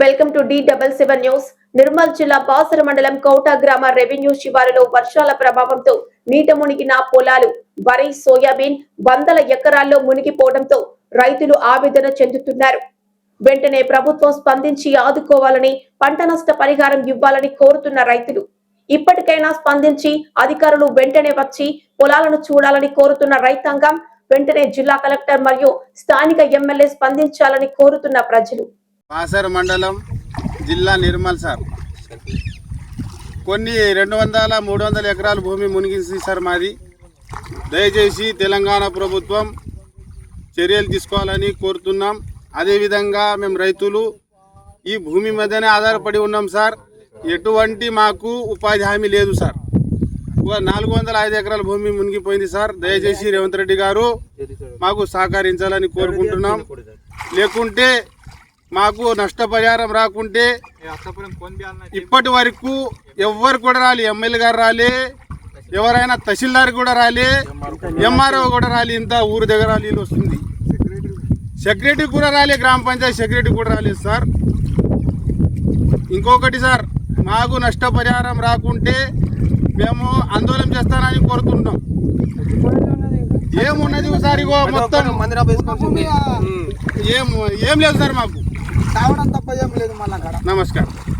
Welcome to the double seven news. Nirmal జిల్లా బాసర మండలం కౌట గ్రామ రెవెన్యూ శివారులో వర్షాల ప్రభావంతో నీట మునిగిన పొలాలు వరి సోయాబీన్ వందల ఎకరాల్లో మునిగిపోవడంతో రైతులు ఆవేదన చెందుతున్నారు. వెంటనే ప్రభుత్వం స్పందించి ఆదుకోవాలని పంట నష్ట పరిహారం ఇవ్వాలని కోరుతున్న రైతులు. ఇప్పటికైనా స్పందించి అధికారులు వెంటనే వచ్చి పొలాలను చూడాలని కోరుతున్న రైతాంగం వెంటనే జిల్లా కలెక్టర్ మరియు స్థానిక ఎమ్మెల్యే స్పందించాలని కోరుతున్న ప్రజలు. బాసర్ మండలం జిల్లా నిర్మల్ సార్. కొన్ని రెండు వందల మూడు వందల ఎకరాల భూమి మునిగింది సార్ మాది. దయచేసి తెలంగాణ ప్రభుత్వం చర్యలు తీసుకోవాలని కోరుతున్నాం. అదేవిధంగా మేము రైతులు ఈ భూమి మీదనే ఆధారపడి ఉన్నాం సార్. ఎటువంటి మాకు ఉపాధి హామీ లేదు సార్. ఒక నాలుగు వందల ఐదు ఎకరాల భూమి మునిగిపోయింది సార్. దయచేసి రేవంత్ రెడ్డి గారు మాకు సహకరించాలని కోరుకుంటున్నాం. లేకుంటే మాకు నష్టపరిహారం రాకుంటే ఇప్పటి వరకు ఎవ్వరు కూడా రాలి ఎమ్మెల్యే గారు రాలే ఎవరైనా తహసీల్దార్ కూడా రాలే ఎంఆర్ఓ కూడా రాలి ఇంత ఊరు దగ్గర నీళ్ళు వస్తుంది. సెక్రటరీ కూడా రాలే గ్రామ పంచాయతీ సెక్రటరీ కూడా రాలేదు సార్. ఇంకొకటి సార్ మాకు నష్టపరిహారం రాకుంటే మేము ఆందోళన చేస్తానని కోరుతున్నాం ఏమున్నది సార్ ఇగో మొత్తం? ఏం ఏం లేదు సార్ మాకు. తాగడం తప్ప ఏం లేదు మళ్ళా నమస్కారం.